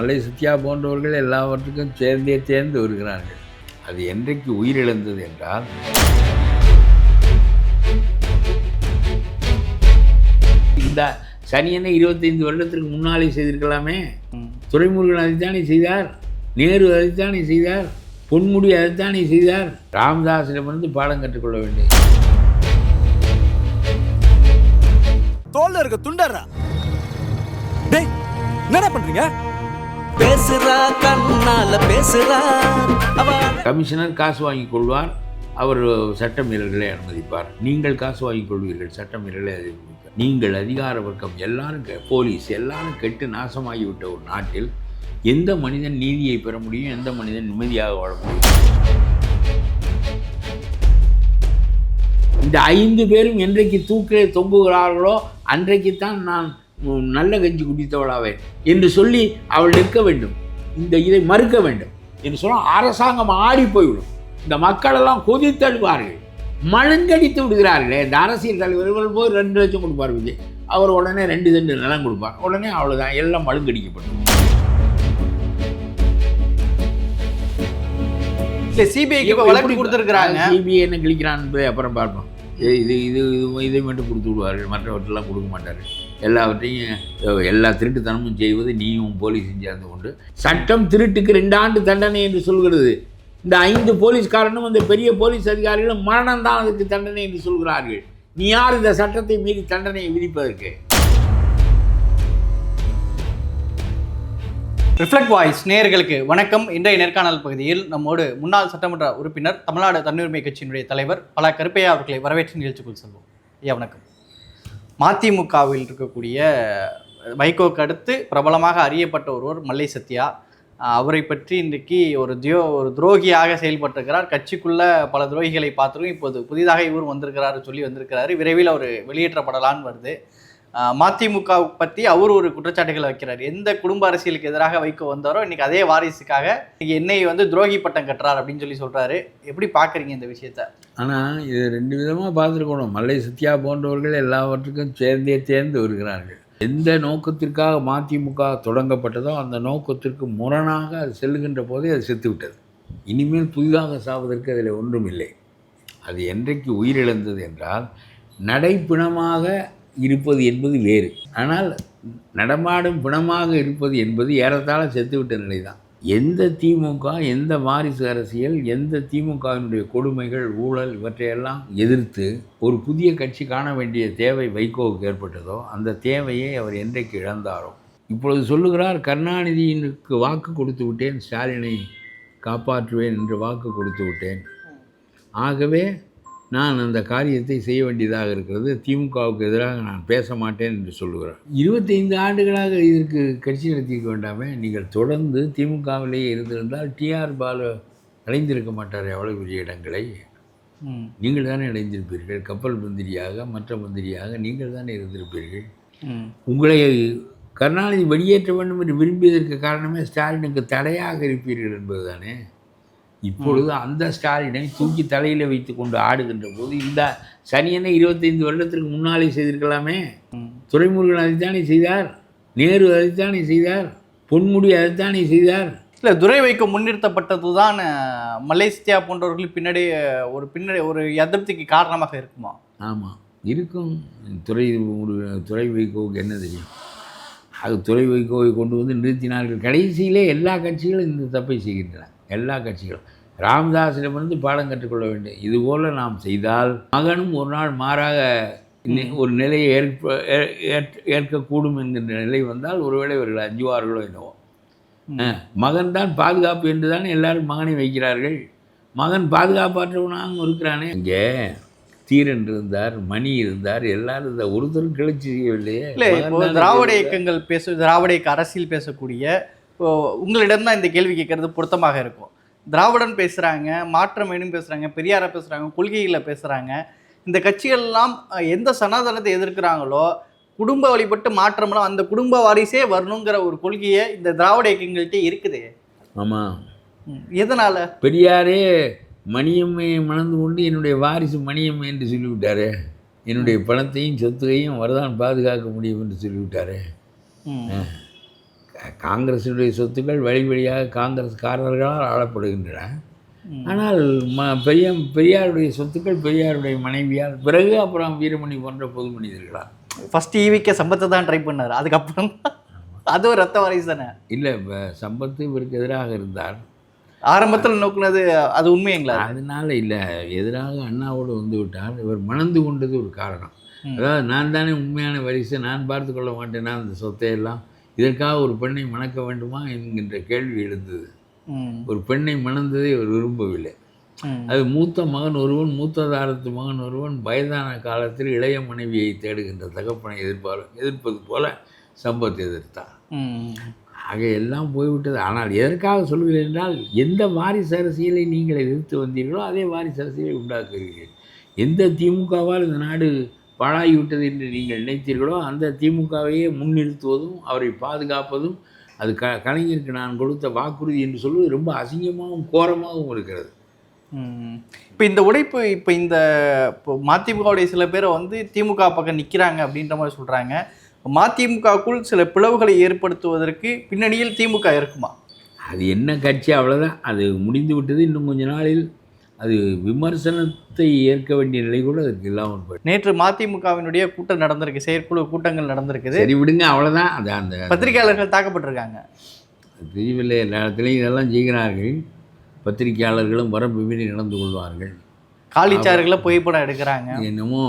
மல்லை சத்யா போன்றவர்கள் எல்லாவற்றுக்கும் சேர்ந்தே சேர்ந்து வருகிறார்கள். அது என்றைக்கு உயிரிழந்தது என்றால்? இந்த சனியனை இருபத்தைந்து வருடத்திற்கு முன்னாலே செய்திருக்கலாமே. துரைமுருகன் அதைத்தானே செய்தார். நேரு அதைத்தானே செய்தார். பொன்முடி அதைத்தானே செய்தார். ராமதாஸிடமிருந்து பாடம் கற்றுக்கொள்ள வேண்டும். தோல்ல இருக்க துண்டர்றா. டேய் என்னடா பண்றீங்க? பேசுறா கண்ணால பேசுறா. கமிஷனர் காசு வாங்கி கொள்வார். அவர் சட்ட மீறல்களை அனுமதிப்பார். நீங்கள் காசு வாங்கிக் கொள்வீர்கள் சட்ட மீறலை அனுமதிப்பார் நீங்கள் அதிகார வர்க்கம் எல்லாரும் போலீஸ் எல்லாரும் கெட்டு நாசமாகிவிட்ட ஒரு நாட்டில் எந்த மனிதன் நீதியை பெற முடியும் எந்த மனிதன் நிம்மதியாக வாழ முடியும்? இந்த ஐந்து பேரும் என்றைக்கு தூக்கிலே தொங்குகிறார்களோ அன்றைக்குத்தான் நான் நல்ல கஞ்சி குடித்தவளாவேன் என்று சொல்லி அவள் நிற்க வேண்டும். இந்த இதை மறுக்க வேண்டும் என்று சொன்னால் அரசாங்கம் ஆடி போய்விடும். இந்த மக்களெல்லாம் கொதித்தழுவார்கள் மழுங்கடித்து விடுகிறார்களே இந்த அரசியல் தலைவர்கள் போய் ரெண்டு லட்சம் கொடுப்பார் விஜய். அவர் உடனே ரெண்டு சென்ட் நிலம் கொடுப்பார். உடனே அவ்வளோதான் எல்லாம் மழுங்கடிக்கப்படும். இல்ல சிபிஐக்கு வழக்கு கொடுத்துருக்காங்க சிபிஐ என்ன கிழிக்கிறான் என்பதை அப்புறம் பார்ப்போம். இது இது இது- இதை மட்டும் கொடுத்து விடுவார்கள் மற்றவற்றெல்லாம் கொடுக்க மாட்டார்கள். எல்லாவற்றையும் எல்லா திருட்டுத்தனமும் செய்வது நீயும் போலீஸும் சேர்ந்து கொண்டு சட்டம் திருட்டுக்கு ரெண்டு ஆண்டு தண்டனை என்று சொல்கிறது. இந்த ஐந்து போலீஸ்காரனும் அந்த பெரிய போலீஸ் அதிகாரிகளும் மரணம்தான் அதுக்கு தண்டனை என்று சொல்கிறார்கள். நீ யார் இந்த சட்டத்தை மீறி தண்டனையை விதிப்பதற்கு? ரிஃப்ளெக்ட் வாய்ஸ் நேயர்களுக்கு வணக்கம். இன்றைய நேர்காணல் பகுதியில் நம்மோடு முன்னாள் சட்டமன்ற உறுப்பினர் தமிழ்நாடு தன்னுரிமை கட்சியினுடைய தலைவர் பல கருப்பையா அவர்களை வரவேற்று நிகழ்ச்சிக்குள் செல்வோம். ஐயா வணக்கம். மதிமுகவில் இருக்கக்கூடிய வைகோக்கு அடுத்து பிரபலமாக அறியப்பட்ட ஒருவர் மல்லை சத்யா. அவரை பற்றி இன்றைக்கு ஒரு தியோ ஒரு துரோகியாக செயல்பட்டிருக்கிறார். கட்சிக்குள்ள பல துரோகிகளை பார்த்துரும் இப்போது புதிதாக இவர் வந்திருக்கிறாரு சொல்லி வந்திருக்கிறாரு. விரைவில் அவர் வெளியேற்றப்படலான்னு வருது. மதிமுக பற்றி அவர் ஒரு குற்றச்சாட்டுகளை வைக்கிறார். எந்த குடும்ப அரசியலுக்கு எதிராக வைக்க வந்தாரோ இன்னைக்கு அதே வாரிசுக்காக இன்னைக்கு என்னை வந்து துரோகி பட்டம் கட்டுறார் அப்படின்னு சொல்லி சொல்றாரு. எப்படி பார்க்குறீங்க இந்த விஷயத்த? ஆனால் இது ரெண்டு விதமாக பார்த்துருக்கணும். மல்லை சத்யா போன்றவர்கள் எல்லாவற்றுக்கும் சேர்ந்தே சேர்ந்து வருகிறார்கள். எந்த நோக்கத்திற்காக மதிமுக தொடங்கப்பட்டதோ அந்த நோக்கத்திற்கு முரணாக அது செல்லுகின்ற போதே அது செத்துவிட்டது. இனிமேல் புதிதாக சாவதற்கு அதில் ஒன்றும் இல்லை அது என்றைக்கு உயிரிழந்தது என்றால் நடைப்பிணமாக இருப்பது என்பது வேறு. ஆனால் நடமாடும் பிணமாக இருப்பது என்பது ஏறத்தாழ செத்துவிட்ட நிலை தான் எந்த திமுக எந்த வாரிசு அரசியல் எந்த திமுகவினுடைய கொடுமைகள் ஊழல் இவற்றையெல்லாம் எதிர்த்து ஒரு புதிய கட்சி காண வேண்டிய தேவை வைகோவுக்கு ஏற்பட்டதோ அந்த தேவையை அவர் என்றைக்கு இழந்தாரோ. இப்பொழுது சொல்லுகிறார் கருணாநிதியினுக்கு வாக்கு கொடுத்து விட்டேன் ஸ்டாலினை காப்பாற்றுவேன் என்று வாக்கு கொடுத்து விட்டேன். ஆகவே நான் அந்த காரியத்தை செய்ய வேண்டியதாக இருக்கிறது. திமுகவுக்கு எதிராக நான் பேச மாட்டேன் என்று சொல்லுகிறார். இருபத்தைந்து ஆண்டுகளாக இதற்கு கட்சி நடத்திக்க வேண்டாமே நீங்கள் தொடர்ந்து திமுகவிலேயே இருந்திருந்தால் டிஆர் பாலு அடைந்திருக்க மாட்டார் எவ்வளவு பெரிய இடங்களை. நீங்கள் தானே அடைந்திருப்பீர்கள். கப்பல் மந்திரியாக மற்ற மந்திரியாக நீங்கள் தானே இருந்திருப்பீர்கள். உங்களை கருணாநிதி வெளியேற்ற வேண்டும் என்று விரும்பியதற்கு காரணமே ஸ்டாலினுக்கு தடையாக இருப்பீர்கள் என்பதுதானே? இப்பொழுது அந்த ஸ்டாலினை தூக்கி தலையில் வைத்து கொண்டு ஆடுகின்ற போது இந்த சனியனை இருபத்தைந்து வருடத்திற்கு முன்னாலே செய்திருக்கலாமே. ம். துரைமுருகன் அதைத்தானே செய்தார் நேரு அதைத்தானே செய்தார் பொன்முடி அதைத்தானே செய்தார். இல்லை துரை வைக்க முன்னிறுத்தப்பட்டது தான் மலேசியா போன்றவர்கள் பின்னாடி ஒரு பின்னாடி ஒரு அதிருப்திக்கு காரணமாக இருக்குமா? ஆமாம் இருக்கும். துறை ஒரு- துறை வைகோவுக்கு என்ன தெரியும்? அது துறை வைகோவை கொண்டு வந்து நிறுத்தினார்கள். கடைசியிலே எல்லா கட்சிகளும் இந்த தப்பை செய்கின்றன. எல்லா கட்சிகளும். ராமதாஸிடமிருந்து பாடம் கற்றுக்கொள்ள வேண்டும். இதுபோல் நாம் செய்தால் மகனும் ஒரு நாள் மாறாக ஒரு நிலையை ஏற்ப ஏற்கக்கூடும் என்கின்ற நிலை வந்தால் ஒருவேளை இவர்கள் அஞ்சுவார்களோ என்னவோ. அஹ், மகன்தான் பாதுகாப்பு என்று தான் எல்லாரும் மகனை வைக்கிறார்கள். மகன் பாதுகாப்பாற்றவனாகவும் இருக்கிறானே. இங்கே தீரன் இருந்தார் மணி இருந்தார் எல்லாரும் இந்த ஒருத்தரும் கிளர்ச்சி செய்யவில்லையே. இல்லை திராவிட. இயக்கங்கள் பேச திராவிட இயக்க அரசியல் பேசக்கூடிய உங்களிடம் தான் இந்த கேள்வி கேட்கறது பொருத்தமாக இருக்கும். திராவிடன் பேசுகிறாங்க மாற்றம் வேணும் பேசுகிறாங்க பெரியாரை பேசுகிறாங்க கொள்கைகளை பேசுகிறாங்க இந்த கட்சிகள்லாம் எந்த சனாதனத்தை எதிர்க்கிறாங்களோ குடும்ப வழிபட்டு மாற்றம்லாம் அந்த குடும்ப வாரிசே வரணுங்கிற ஒரு கொள்கையை இந்த திராவிட இயக்கங்கள்கிட்ட இருக்குது. ஆமாம் எதனால? பெரியாரே மணியம்மையை மணந்து கொண்டு என்னுடைய வாரிசு மணியம்மை என்று சொல்லிவிட்டாரே. என்னுடைய பணத்தையும் சொத்தையும் வரதான் பாதுகாக்க முடியும் என்று சொல்லிவிட்டாரே. ம். காங்கிரசினுடைய சொத்துக்கள் வழி வழியாக காங்கிரஸ்காரர்களால் ஆளப்படுகின்றன. ஆனால் ம பெரிய பெரியாருடைய சொத்துக்கள் பெரியாருடைய மனைவியால் பிறகு அப்புறம் வீரமணி போன்ற பொது மனிதர்களால் ஃபர்ஸ்ட் ஈவிக்க சம்பத்தை தான் ட்ரை பண்ணார். அதுக்கப்புறம் அது ஒரு ரத்த வாரிசு தானே? இல்லை சம்பத்து இவருக்கு எதிராக இருந்தார். ஆரம்பத்தில் நோக்குனது அது உண்மைங்களா அதனால இல்லை எதிராக அண்ணாவோடு வந்து விட்டார். இவர் மணந்து கொண்டது ஒரு காரணம். அதாவது நான் தானே உண்மையான வரிசை நான் பார்த்து கொள்ள மாட்டேனா அந்த சொத்தை எல்லாம் இதற்காக ஒரு பெண்ணை மணக்க வேண்டுமா என்கின்ற கேள்வி எழுந்தது. ஒரு பெண்ணை மணந்ததை அவர் விரும்பவில்லை. அது மூத்த மகன் ஒருவன் மூத்ததாரத்து மகன் ஒருவன் வயதான காலத்தில் இளைய மனைவியை தேடுகின்ற தகப்பனை எதிர்ப்பார் எதிர்ப்பது போல சம்பத் எதிர்த்தார். ம், ஆக எல்லாம் போய்விட்டது. ஆனால் எதற்காக சொல்கிறேன் என்றால் எந்த வாரிசு அரசியலை நீங்கள் எதிர்த்து வந்தீர்களோ அதே வாரிசு அரசியலை உண்டாக்குகிறீர்கள். எந்த திமுகவால் இந்த நாடு பாழாகிவிட்டது என்று நீங்கள் நினைத்தீர்களோ அந்த திமுகவையே முன்னிறுத்துவதும் அவரை பாதுகாப்பதும் அது க கலைஞருக்கு நான் கொடுத்த வாக்குறுதி என்று சொல்வது ரொம்ப அசிங்கமாகவும் கோரமாகவும் இருக்கிறது. இப்போ இந்த உடைப்பு இப்போ இந்த இப்போ மதிமுகவுடைய சில பேரை வந்து திமுக பக்கம் நிற்கிறாங்க அப்படின்ற மாதிரி சொல்கிறாங்க மதிமுகவுக்குள் சில பிளவுகளை ஏற்படுத்துவதற்கு பின்னணியில் திமுக இருக்குமா? அது என்ன கட்சி அவ்வளோதான் அது முடிந்து விட்டது இன்னும் கொஞ்ச நாளில். அது விமர்சனத்தை ஏற்க வேண்டிய நிலை கூட அதுக்கு இல்லாமல் போயிடும் நேற்று மதிமுகவினுடைய கூட்டம் நடந்திருக்கு செயற்குழு கூட்டங்கள் நடந்திருக்குது. சரி விடுங்க அவ்வளோதான் அது அந்த பத்திரிகையாளர்கள் தாக்கப்பட்டிருக்காங்க. தெரியவில்லை எல்லா இடத்துலையும் இதெல்லாம் செய்கிறார்கள். பத்திரிகையாளர்களும் வரம்பு நடந்து கொள்வார்கள். காலிச்சாறுகளை புகைப்படம் எடுக்கிறாங்க. என்னமோ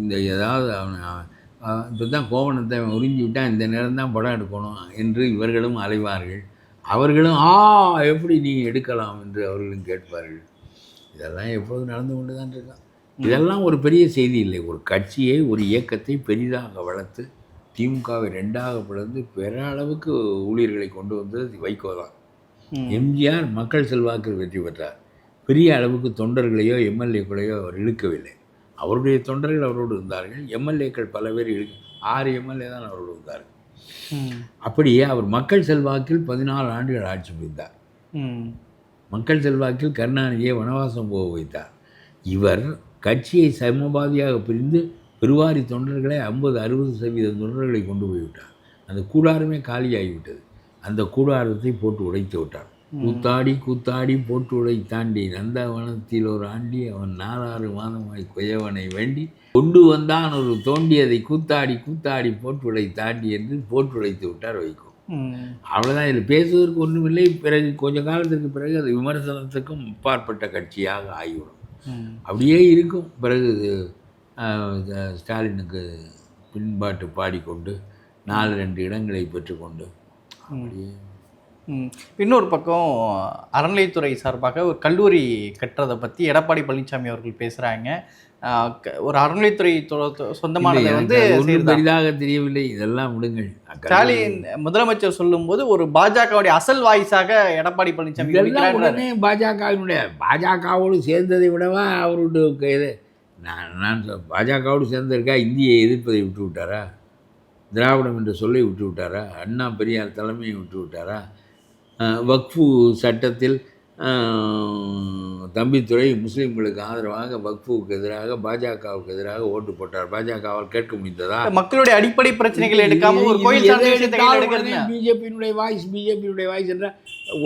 இந்த ஏதாவது அவன் இப்போ தான் கோவணத்தை உறிஞ்சி விட்டால் இந்த நேரம் தான் படம் எடுக்கணும் என்று இவர்களும் அலைவார்கள். அவர்களும் ஆ எப்படி நீங்கள் எடுக்கலாம்? என்று அவர்களும் கேட்பார்கள். இதெல்லாம் எப்போதும் நடந்து கொண்டு தான் இருக்கான். இதெல்லாம் ஒரு பெரிய செய்தி இல்லை. ஒரு கட்சியை ஒரு இயக்கத்தை பெரிதாக வளர்த்து திமுகவை ரெண்டாக பிளந்து பெற அளவுக்கு ஊழியர்களை கொண்டு வந்தது வைகோ தான். எம்ஜிஆர் மக்கள் செல்வாக்கில் வெற்றி பெற்றார். பெரிய அளவுக்கு தொண்டர்களையோ எம்எல்ஏக்களையோ அவர் இழுக்கவில்லை. அவருடைய தொண்டர்கள் அவரோடு இருந்தார்கள். எம்எல்ஏக்கள் பல பேர் இழு ஆறு எம்எல்ஏ தான் அவரோடு இருந்தார்கள். அப்படியே அவர் மக்கள் செல்வாக்கில் பதினாலு ஆண்டுகள் ஆட்சி புரிந்தார். மக்கள் செல்வாக்கில் கருணாநிதியை வனவாசம் போக வைத்தார். இவர் கட்சியை சமபாதியாக பிரிந்து பெருவாரி தொண்டர்களை ஐம்பது அறுபது சதவீத தொண்டர்களை கொண்டு போய்விட்டார் அந்த கூடாரமே காலியாகிவிட்டது. அந்த கூடாரத்தை போட்டு உடைத்து விட்டார். கூத்தாடி கூத்தாடி போட்டு உடை தாண்டி நந்தவனத்தில் ஒரு ஆண்டி அவன் நாலாறு மாதமாய் குயவனை வேண்டி கொண்டு வந்தான். ஒரு தோண்டியதை கூத்தாடி கூத்தாடி போட்டு உடை தாண்டி என்று போட்டு உடைத்து விட்டார் வைகோ. அவ்வளோதான் இதில் பேசுவதற்கு ஒன்றுமில்லை பிறகு கொஞ்ச காலத்துக்கு பிறகு அது விமர்சனத்துக்கும் அப்பாற்பட்ட கட்சியாக ஆகிவிடும். அப்படியே இருக்கும். பிறகு ஸ்டாலினுக்கு பின்பாட்டு பாடிக்கொண்டு நாலு ரெண்டு இடங்களை பெற்றுக்கொண்டு அப்படியே. இன்னொரு பக்கம் அறநிலைத்துறை சார்பாக ஒரு கல்லூரி கட்டுறதை பற்றி எடப்பாடி பழனிசாமி அவர்கள் பேசுகிறாங்க ஒரு அறநிலைத்துறை சொந்தமானதை வந்து? பெரிதாக தெரியவில்லை. இதெல்லாம் விடுங்கள். ஸ்டாலின் முதலமைச்சர் சொல்லும்போது ஒரு பாஜகவுடைய அசல் வாய்ஸாக எடப்பாடி பழனிசாமி உடனே பாஜகவினுடைய பாஜகவோடு சேர்ந்ததை விடவா அவருடைய இது? நான் நான் பாஜகவோடு சேர்ந்திருக்கா? இந்தியை எதிர்ப்பதை விட்டு விட்டாரா திராவிடம் என்ற சொல்லை விட்டு விட்டாரா அண்ணா பெரியார் தலைமையை விட்டு விட்டாரா வக்ஃபு சட்டத்தில் தம்பித்துறை முஸ்லீம்களுக்கு ஆதரவாக வக்ஃபுவுக்கு எதிராக பாஜகவுக்கு எதிராக ஓட்டு போட்டார். பாஜகவால் கேட்க முடிந்ததா? மக்களுடைய அடிப்படை பிரச்சனைகள் எடுக்காம ஒரு கோயில் பிஜேபியினுடைய வாய்ஸ் பிஜேபியினுடைய வாய்ஸ் என்றால்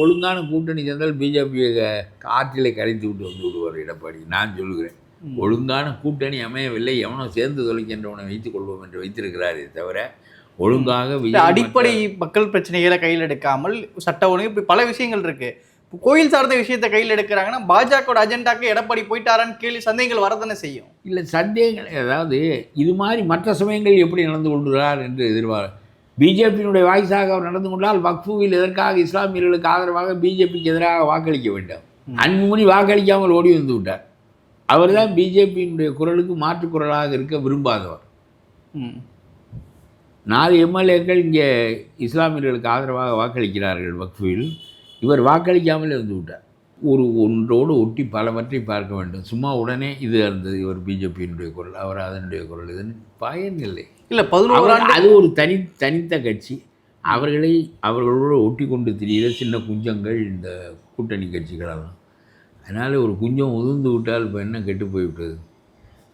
ஒழுங்கான கூட்டணி சேர்ந்தால் பிஜேபியை ஆற்றிலை கரைத்து விட்டு வந்து விடுவார் எடப்பாடி. நான் சொல்லுகிறேன். ஒழுங்கான கூட்டணி அமையவில்லை. எவனோ சேர்ந்து தொலைக்கின்றவனை வைத்துக் கொள்வோம் என்று வைத்திருக்கிறாரே தவிர ஒழுங்காக அடிப்படை மக்கள் பிரச்சனைகளை கையில் எடுக்காமல் சட்ட ஒழுங்கு இப்படி பல விஷயங்கள் இருக்கு. இப்போ கோயில் சார்ந்த விஷயத்தை கையில் எடுக்கிறாங்கன்னா பாஜகவோட அஜெண்டாக்கு எடப்பாடி போயிட்டாரான்னு கேள்வி சந்தேகங்கள் வரதானே செய்யும். இல்லை சந்தேகங்கள் அதாவது இது மாதிரி மற்ற சமயங்கள் எப்படி நடந்து கொள்கிறார் என்று எதிர்பார். பிஜேபியினுடைய வாய்ஸாக அவர் நடந்து கொண்டால் வக்ஃபுவில் எதற்காக இஸ்லாமியர்களுக்கு ஆதரவாக பிஜேபிக்கு எதிராக வாக்களிக்க வேண்டும். அன்புமணி வாக்களிக்காமல் ஓடி வந்து விட்டார். அவர்தான் பிஜேபியினுடைய குரலுக்கு மாற்று குரலாக இருக்க விரும்பாதவர். ம். நாலு எம்எல்ஏக்கள் இங்கே இஸ்லாமியர்களுக்கு ஆதரவாக வாக்களிக்கிறார்கள் வக்ஃபுவில். இவர் வாக்களிக்காமலே வந்து விட்டார். ஒரு ஒன்றோடு ஒட்டி பலவற்றை பார்க்க வேண்டும். சும்மா உடனே இது இருந்தது இவர் பிஜேபியினுடைய குரல் அவர் அதனுடைய குரல். இது பயன் இல்லை. இல்ல பதினோரு அது ஒரு தனி தனித்த கட்சி. அவர்களை அவர்களோடு ஒட்டி கொண்டு திரிகிற சின்ன குஞ்சங்கள் இந்த கூட்டணி கட்சிகளெல்லாம் அதனால் ஒரு குஞ்சம் உதிர்ந்து விட்டால் இப்போ என்ன கெட்டு போய்விட்டது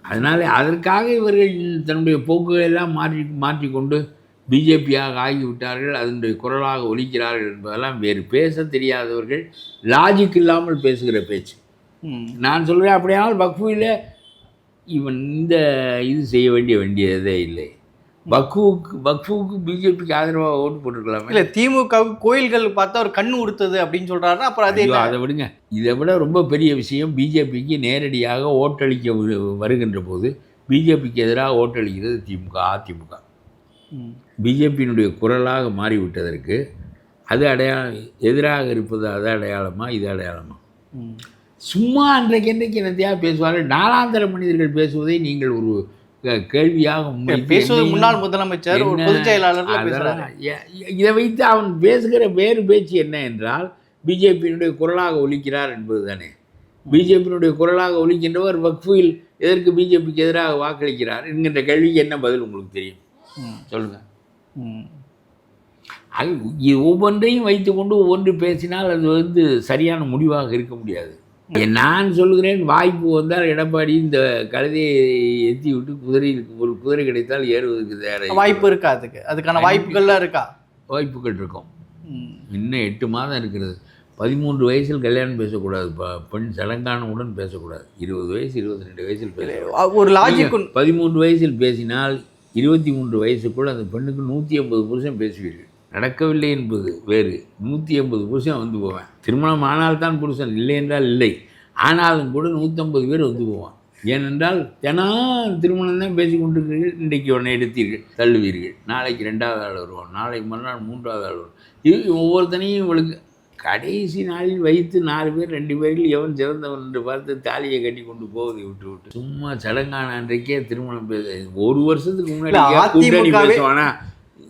அதனால் அதற்காக இவர்கள் தன்னுடைய போக்குகளை எல்லாம் மாற்றி மாற்றிக்கொண்டு பிஜேபியாக ஆகிவிட்டார்கள் அதனுடைய குரலாக ஒலிக்கிறார்கள் என்பதெல்லாம் வேறு பேச தெரியாதவர்கள் லாஜிக் இல்லாமல் பேசுகிற பேச்சு. நான் சொல்கிறேன் அப்படியானால் பக்ஃபுவில் இவன் இந்த இது செய்ய வேண்டிய வேண்டியதே இல்லை பக்ஃபுவுக்கு பக்ஃபுவுக்கு பிஜேபிக்கு ஆதரவாக ஓட்டு போட்டிருக்கலாமே இல்ல திமுகவுக்கு கோயில்கள் பார்த்தா ஒரு கண்ணு உறுத்துது அப்படின்னு சொல்றாருன்னா அப்புறம் அது? அதை விடுங்க இதை விட ரொம்ப பெரிய விஷயம் பிஜேபிக்கு நேரடியாக ஓட்டளிக்க வரு- வருகின்ற போது பிஜேபிக்கு எதிராக ஓட்டளிக்கிறது திமுக அதிமுக. பிஜேபியினுடைய குரலாக மாறிவிட்டதற்கு அது அடையாளம் எதிராக இருப்பது அது அடையாளமா இது அடையாளமா? ம். சும்மா அன்றைக்கு என்றைக்கு என்னத்தையா பேசுவார்கள்? நாலாந்தர மனிதர்கள் பேசுவதை நீங்கள் ஒரு கேள்வியாக பேசுவது முன்னாள் முதலமைச்சர் ஒரு பொதுச் எ- இதை வைத்து அவன் பேசுகிற வேறு பேச்சு என்ன என்றால் பிஜேபியினுடைய குரலாக ஒலிக்கிறார் என்பது தானே பிஜேபியினுடைய குரலாக ஒலிக்கின்றவர் வக்ஃபில் எதற்கு பிஜேபிக்கு எதிராக வாக்களிக்கிறார்? என்கின்ற கேள்விக்கு என்ன பதில் உங்களுக்கு தெரியும்? ம். அது ஒவ்வொன்றையும் வைத்துக்கொண்டு ஒவ்வொன்று பேசினால் அது வந்து சரியான முடிவாக இருக்க முடியாது. நான் சொல்கிறேன் வாய்ப்பு வந்தால் எடப்பாடி இந்த கழுதையை எத்தி விட்டு குதிரை ஒரு குதிரை கிடைத்தால் ஏறுவதற்கு தயாராக வாய்ப்பு இருக்கா அதுக்கு? அதுக்கான வாய்ப்புகள்லாம் இருக்கா? வாய்ப்புகள் இருக்கும். இன்னும் எட்டு மாதம் இருக்கிறது. பதிமூன்று வயசில் கல்யாணம் பேசக்கூடாது. ப- பெண் சடங்கானவுடன் பேசக்கூடாது. இருபது வயசு இருபத்தி ரெண்டு வயசில் பேசக்கூடாது. ஒரு லாஜிக் பதிமூன்று வயசில் பேசினால் இருபத்தி மூன்று வயசுக்குள் அந்த பெண்ணுக்கு நூற்றி ஐம்பது புருஷன் பேசுவீர்கள். நடக்கவில்லை என்பது வேறு. நூற்றி ஐம்பது புருஷன் வந்து போவேன். திருமணம் ஆனால்தான் புருஷன் இல்லை என்றால் இல்லை. ஆனாலும் கூட நூற்றம்பது பேர் வந்து போவான். ஏனென்றால் தினம் திருமணம் தான் பேசி கொண்டிருக்கிறீர்கள். இன்றைக்கு ஒன்றை எடுத்தீர்கள். தள்ளுவீர்கள். நாளைக்கு ரெண்டாவது ஆள் வருவான். நாளைக்கு மறுநாள் மூன்றாவது ஆள் வருவான். இது ஒவ்வொருத்தனையும் இவளுக்கு கடைசி நாளில் வைத்து நாலு பேர் ரெண்டு பேரில் எவன் சிறந்தவன் என்று பார்த்து தாலியை கட்டி கொண்டு போவதை விட்டு விட்டு சும்மா சடங்கான அன்றைக்கே திருமணம் ஒரு வருஷத்துக்கு முன்னாடி கூட்டணி பேசுவானா?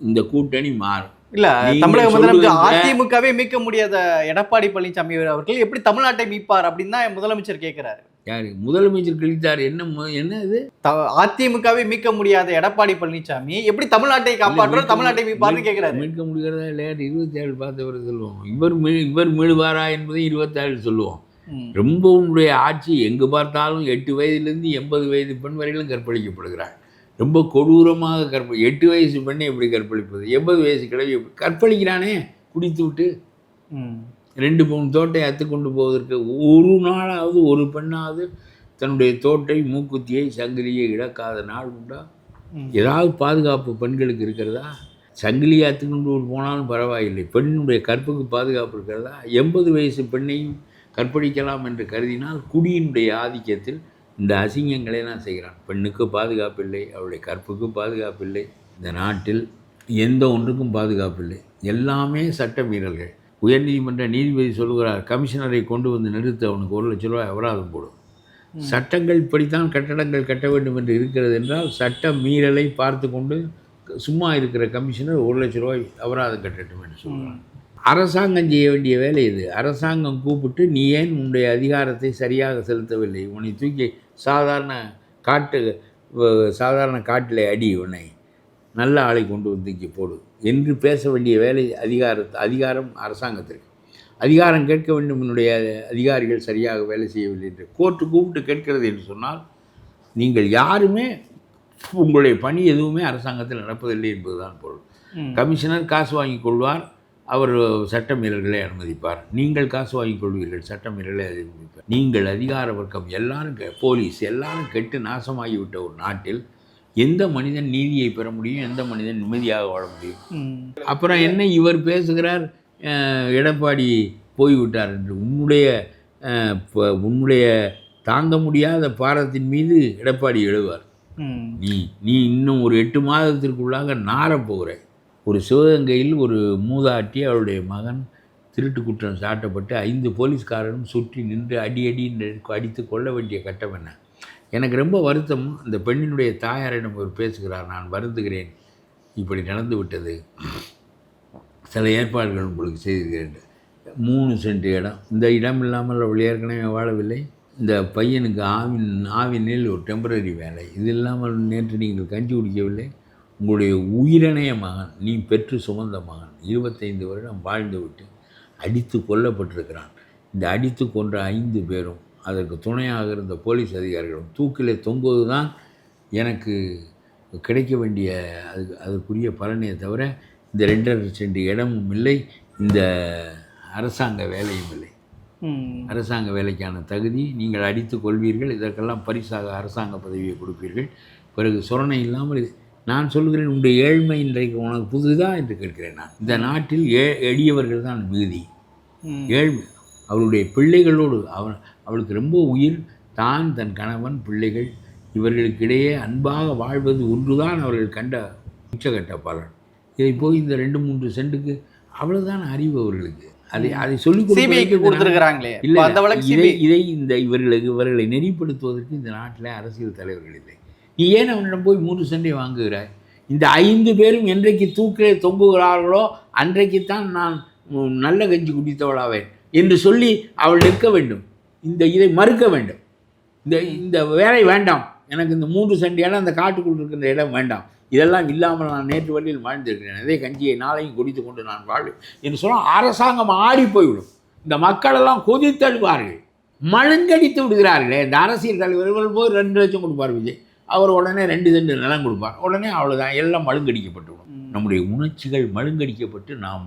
இந்த கூட்டணி மாறும். இல்ல தமிழக முதலமைச்சர். அதிமுகவே மீட்க முடியாத எடப்பாடி பழனிசாமி அவர்கள் எப்படி தமிழ்நாட்டை மீட்பார் அப்படின்னு தான் முதலமைச்சர் கேட்கிறாரு யாரு? முதலமைச்சர் கழித்தார். என்ன என்ன இது அதிமுகவை மீட்க முடியாத எடப்பாடி பழனிசாமி எப்படி தமிழ்நாட்டை காப்பாற்றுற மீட்க- தமிழ்நாட்டை மீட்பார்னு கேட்கிறாரு. மீட்க முடிகிறதா இல்லையா? இருபத்தி ஏழு பார்த்தவரை சொல்லுவோம். இவர் மீ இவர் மீளுவாரா என்பதை இருபத்தேழு சொல்லுவோம். ரொம்ப உன்னுடைய ஆட்சி எங்கு பார்த்தாலும் எட்டு வயதிலிருந்து எண்பது வயது பெண் வரையிலும் கற்பழிக்கப்படுகிறார். ரொம்ப கொடூரமாக கற்ப எட்டு வயசு பெண்ணை எப்படி கற்பழிப்பது? எண்பது வயசு கிழவி எப்படி கற்பழிக்கிறானே? குடித்து விட்டு. ரெண்டு மூணு தோட்டை அத்து கொண்டு போவதற்கு ஒரு நாளாவது ஒரு பெண்ணாவது தன்னுடைய தோட்டை மூக்குத்தியை சங்கிலியை இழக்காத நாள் உண்டா. ஏதாவது பாதுகாப்பு பெண்களுக்கு இருக்கிறதா? சங்கிலியை அத்துக்கொண்டு போனாலும் பரவாயில்லை. பெண்ணுடைய கற்புக்கு பாதுகாப்பு இருக்கிறதா? எண்பது வயசு பெண்ணையும் கற்பழிக்கலாம் என்று கருதினால் குடியினுடைய ஆதிக்கத்தில் இந்த அசிங்கங்களை எல்லாம் செய்கிறான். பெண்ணுக்கு பாதுகாப்பு இல்லை அவளுடைய கற்புக்கு பாதுகாப்பு இல்லை. இந்த நாட்டில் எந்த ஒன்றுக்கும் பாதுகாப்பு இல்லை. எல்லாமே சட்ட மீறல்கள் உயர்நீதிமன்ற நீதிபதி சொல்கிறார் கமிஷனரை கொண்டு வந்து நிறுத்த அவனுக்கு ஒரு லட்ச ரூபாய் அபராதம் போடும். சட்டங்கள் இப்படித்தான் கட்டடங்கள் கட்ட வேண்டும் என்று இருக்கிறது என்றால் சட்ட மீறலை பார்த்து கொண்டு சும்மா இருக்கிற கமிஷனர் ஒரு லட்ச ரூபாய் அபராதம் கட்டட்டும் என்று சொல்கிறார் அரசாங்கம் செய்ய வேண்டிய வேலை இது. அரசாங்கம் கூப்பிட்டு நீ ஏன் உன்னுடைய அதிகாரத்தை சரியாக செலுத்தவில்லை? உன்னை தூக்கி சாதாரண காட்டு சாதாரண காட்டில் அடி உன்னை. நல்ல ஆளை கொண்டு வந்து இங்கே போடு. என்று பேச வேண்டிய வேலை அதிகார அதிகாரம் அரசாங்கத்திற்கு. அதிகாரம் கேட்க வேண்டும் என்னுடைய அதிகாரிகள் சரியாக வேலை செய்யவில்லை என்று கோர்ட்டு கூப்பிட்டு கேட்கிறது என்று சொன்னால் நீங்கள் யாருமே உங்களுடைய பணி எதுவுமே அரசாங்கத்தில் நடப்பதில்லை என்பதுதான் பொருள். கமிஷனர் காசு வாங்கி கொள்வார் அவர் சட்ட மீறல்களை அனுமதிப்பார். நீங்கள் காசு வாங்கிக் கொள்வீர்கள் சட்ட மீறலை அனுமதிப்பார். நீங்கள் அதிகார வர்க்கம் எல்லாரும் போலீஸ் எல்லாரும் கெட்டு நாசமாகிவிட்ட ஒரு நாட்டில் எந்த மனிதன் நீதியை பெற முடியும் எந்த மனிதன் நிம்மதியாக வாழ முடியும். அப்புறம் என்ன இவர் பேசுகிறார்? எடப்பாடி போய்விட்டார் என்று. உன்னுடைய உன்னுடைய தாங்க முடியாத பாரத்தின் மீது எடப்பாடி எழுவார். நீ நீ இன்னும் ஒரு எட்டு மாதத்திற்குள்ளாக நாரப் போகிற. ஒரு சிவகங்கையில் ஒரு மூதாட்டி அவருடைய மகன் திருட்டு குற்றம் சாட்டப்பட்டு ஐந்து போலீஸ்காரரும் சுற்றி நின்று அடி அடி அடித்து கொள்ள வேண்டிய கட்டம் என்ன? எனக்கு ரொம்ப வருத்தம் அந்த பெண்ணினுடைய தாயாரிடம் ஒரு பேசுகிறார் நான் வருந்துகிறேன். இப்படி நடந்து விட்டது. சில ஏற்பாடுகள் உங்களுக்கு செய்திருக்கிறேன். மூணு சென்ட் இடம். இந்த இடம் இல்லாமல் அவள் ஏற்கனவே வாழவில்லை. இந்த பையனுக்கு ஆவின் ஆவினில் ஒரு டெம்பரரி வேலை. இது இல்லாமல் நேற்று நீங்கள் கஞ்சி குடிக்கவில்லை. உங்களுடைய உயிரினைய மகன் நீ பெற்று சுமந்த மகன் இருபத்தைந்து வருடம் வாழ்ந்து விட்டு அடித்து கொல்லப்பட்டிருக்கிறான். இந்த அடித்து கொன்ற ஐந்து பேரும் அதற்கு துணையாக இருந்த போலீஸ் அதிகாரிகளும் தூக்கிலே தொங்குவது தான் எனக்கு கிடைக்க வேண்டிய அது அதுக்குரிய பலனே தவிர இந்த ரெண்டரை சென்ட் இடமும் இல்லை இந்த அரசாங்க வேலையும் இல்லை. அரசாங்க வேலைக்கான தகுதி நீங்கள் அடித்து கொள்வீர்கள் இதற்கெல்லாம் பரிசாக அரசாங்க பதவியை கொடுப்பீர்கள். பிறகு சொரணை இல்லாமல் நான் சொல்கிறேன் உங்களுடைய ஏழ்மை இன்றைக்கு உனக்கு புதுதா? என்று கேட்கிறேன் நான். இந்த நாட்டில் ஏ எளியவர்கள் தான் மிகுதி. ஏழ்மை அவளுடைய பிள்ளைகளோடு அவள் அவளுக்கு ரொம்ப உயிர் தான் தன் கணவன் பிள்ளைகள் இவர்களுக்கிடையே அன்பாக வாழ்வது ஒன்றுதான் அவர்கள் கண்ட உச்சகட்ட பலன் இதை போய் இந்த ரெண்டு மூன்று சென்ட்டுக்கு அவ்வளவுதான் அறிவு அவர்களுக்கு. அதை அதை சொல்லிக் கொடுத்துருக்குறாங்களே. இல்லை இதை இதை இந்த இவர்களுக்கு இவர்களை நெறிப்படுத்துவதற்கு இந்த நாட்டில் அரசியல் தலைவர்கள் இல்லை. நீ ஏன் அவனிடம் போய் மூன்று சண்டை வாங்குகிறாய்? இந்த ஐந்து பேரும் என்றைக்கு தூக்கிலே தொங்குகிறார்களோ அன்றைக்குத்தான் நான் நல்ல கஞ்சி குடித்தவளாவேன் என்று சொல்லி அவள் நிற்க வேண்டும். இந்த இதை மறுக்க வேண்டும். இந்த இந்த வேலை வேண்டாம். எனக்கு இந்த மூன்று சென்ட் இடம் அந்த காட்டுக்குள் இருக்கின்ற இடம் வேண்டாம். இதெல்லாம் இல்லாமல் நான் நேற்று வழியில் வாழ்ந்திருக்கிறேன். அதே கஞ்சியை நாளையும் குடித்து கொண்டு நான் வாழ்வேன் என்று சொன்னால் அரசாங்கம் ஆடி போய்விடும். இந்த மக்களெல்லாம் கொதித்தழுவார்கள் மழுங்கடித்து விடுகிறார்களே. இந்த அரசியல் தலைவர்கள் போய் ரெண்டு லட்சம் கொடுப்பார் விஜய். அவர் உடனே ரெண்டு சென்ட் நிலம் கொடுப்பார். உடனே அவ்வளோதான் எல்லாம் மழுங்கடிக்கப்பட்டு விடும். நம்முடைய உணர்ச்சிகள் மழுங்கடிக்கப்பட்டு நாம்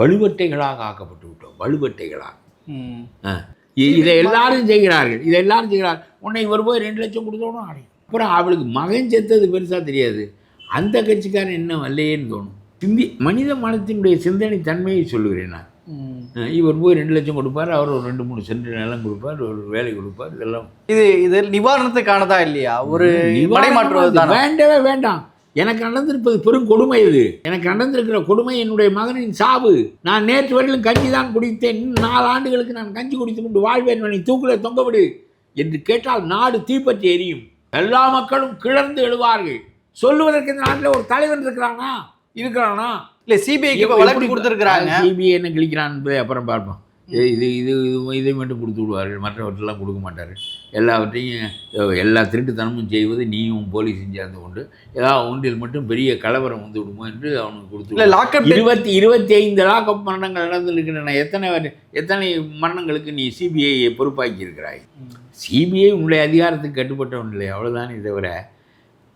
வலுவட்டைகளாக ஆக்கப்பட்டு விட்டோம். வலுவட்டைகளாக. இதை எல்லாரும் செய்கிறார்கள். இதை எல்லாரும் செய்கிறார்கள். உன்னை இவர் போய் ரெண்டு லட்சம் கொடுத்தோடும் அடையும் அப்புறம் அவளுக்கு மகன் செத்தது பெருசாக தெரியாது. அந்த கட்சிக்காரன் என்ன வரலையேன்னு தோணும். சிந்தி மனித மனத்தினுடைய சிந்தனை தன்மையை சொல்லுகிறேன் நான். இவர் போய் ரெண்டு லட்சம் கொடுப்பார் அவர் ஒரு ரெண்டு மூணு சென்ட் நிலம் கொடுப்பார் ஒரு வேலை கொடுப்பார் இதெல்லாம். இது இது நிவாரணத்துக்கானதா இல்லையா? ஒரு வேண்டவே வேண்டாம். எனக்கு நடந்திருப்பது பெரும் கொடுமை இது. எனக்கு நடந்திருக்கிற கொடுமை என்னுடைய மகனின் சாவு. நான் நேற்று வரையிலும் கஞ்சி தான் குடித்தேன். நாலு ஆண்டுகளுக்கு நான் கஞ்சி குடித்து கொண்டு வாழ்வேன். என்னை தூக்கில தொங்கவிடு என்று கேட்டால் நாடு தீப்பற்றி எரியும். எல்லா மக்களும் கிளர்ந்து எழுவார்கள். சொல்லுவதற்கு இந்த நாட்டில் ஒரு தலைவன் இருக்கிறானா? இருக்கிறானா? இல்ல சிபிஐக்கு வழக்கு கொடுத்துருக்காங்க சிபிஐ என்ன கிழிக்கிறான்? அப்புறம் பார்ப்போம். இது இது இது இது- மட்டும் கொடுத்து விடுவார்கள். மற்றவற்றெல்லாம் கொடுக்க மாட்டார்கள். எல்லாவற்றையும் எல்லா திருட்டுத்தனமும் செய்வது நீயும் போலீஸும் சேர்ந்து கொண்டு ஏதாவது ஒன்றில் மட்டும் பெரிய கலவரம் வந்து விடுமோ என்று அவனுக்கு கொடுத்து லாக்அப் இருபத்தி இருபத்தி ஐந்து லாக்அப் மரணங்கள் நடந்திருக்கின்றன எத்தனை எத்தனை மரணங்களுக்கு நீ சிபிஐயை பொறுப்பாக்கி இருக்கிறாய்? சிபிஐ உங்களுடைய அதிகாரத்துக்கு கட்டுப்பட்டவன் இல்லை. அவ்வளோதானே தவிர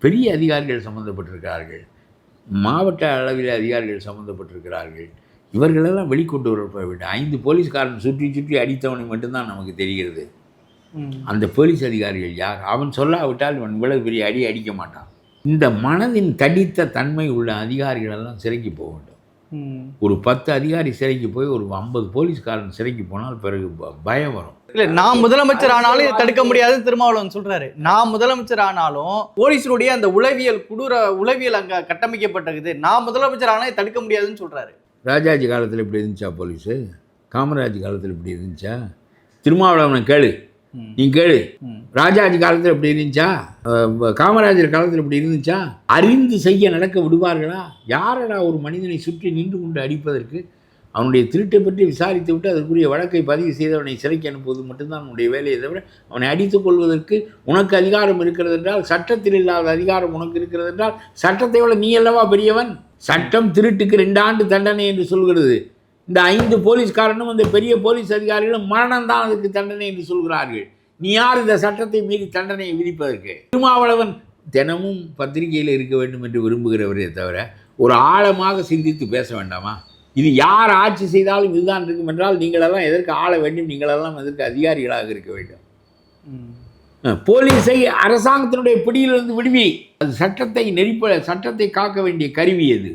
பெரிய அதிகாரிகள் சம்மந்தப்பட்டிருக்கிறார்கள் மாவட்ட அளவில் அதிகாரிகள் சம்மந்தப்பட்டிருக்கிறார்கள் இவர்களெல்லாம் வெளிக்கொண்டு வரப்பட ஐந்து போலீஸ்காரன் சுற்றி சுற்றி அடித்தவனை மட்டும்தான் நமக்கு தெரிகிறது. அந்த போலீஸ் அதிகாரிகள் யார்? அவன் சொல்லாவிட்டால் இவன் இவ்வளவு பெரிய அடி அடிக்க மாட்டான். இந்த மனதின் தடித்த தன்மை உள்ள அதிகாரிகள் எல்லாம் சிறைக்கு போக வேண்டும். ஒரு பத்து அதிகாரி சிறைக்கு போய் ஒரு ஐம்பது போலீஸ்காரன் சிறைக்கு போனால் பிறகு பயம் வரும். இல்ல நான் முதலமைச்சர் ஆனாலும் இதை தடுக்க முடியாதுன்னு திருமாவளவன் சொல்றாரு. நான் முதலமைச்சர் ஆனாலும் போலீஸினுடைய அந்த உளவியல் குடூர உளவியல் அங்க கட்டமைக்கப்பட்டிருக்குது நான் முதலமைச்சர் ஆனா இதை தடுக்க முடியாதுன்னு சொல்றாரு. ராஜாஜி காலத்தில் இப்படி இருந்துச்சா போலீஸு? காமராஜ் காலத்தில் இப்படி இருந்துச்சா? திருமாவளவனை கேளு. நீ கேளு. ராஜாஜி காலத்தில் இப்படி இருந்துச்சா? காமராஜர் காலத்தில் இப்படி இருந்துச்சா? அறிந்து செய்ய நடக்க விடுவார்களா? யாரடா ஒரு மனிதனை சுற்றி நின்று கொண்டு அடிப்பதற்கு? அவனுடைய திருட்டை பற்றி விசாரித்து விட்டு அதற்குரிய வழக்கை பதிவு செய்து அவனை சிறைக்கு அனுப்புவது மட்டும்தான் உன்னுடைய வேலையை தவிர அவனை அடித்துக் கொள்வதற்கு உனக்கு அதிகாரம் இருக்கிறது என்றால் சட்டத்தில் இல்லாத அதிகாரம் உனக்கு இருக்கிறது என்றால் சட்டத்தை விட நீ அல்லவா பெரியவன்? சட்டம் திருட்டுக்கு ரெண்டு ஆண்டு தண்டனை என்று சொல்கிறது. இந்த ஐந்து போலீஸ்காரனும் அந்த பெரிய போலீஸ் அதிகாரிகளும் மரணம்தான் அதுக்கு தண்டனை என்று சொல்கிறார்கள். நீ யார் இந்த சட்டத்தை மீறி தண்டனையை விதிப்பதற்கு? திருமாவளவன் தினமும் பத்திரிகையில் இருக்க வேண்டும் என்று விரும்புகிறவரே தவிர ஒரு ஆழமாக சிந்தித்து பேச வேண்டாமா? இது யார் ஆட்சி செய்தாலும் இதுதான் இருக்கும் என்றால் நீங்களெல்லாம் எதற்கு ஆள வேண்டும்? நீங்களெல்லாம் எதற்கு அதிகாரிகளாக இருக்க வேண்டும்? போலீஸை அரசாங்கத்தினுடைய பிடியிலிருந்து விடுவி. அது சட்டத்தை நெறிப்ப சட்டத்தை காக்க வேண்டிய கருவி அது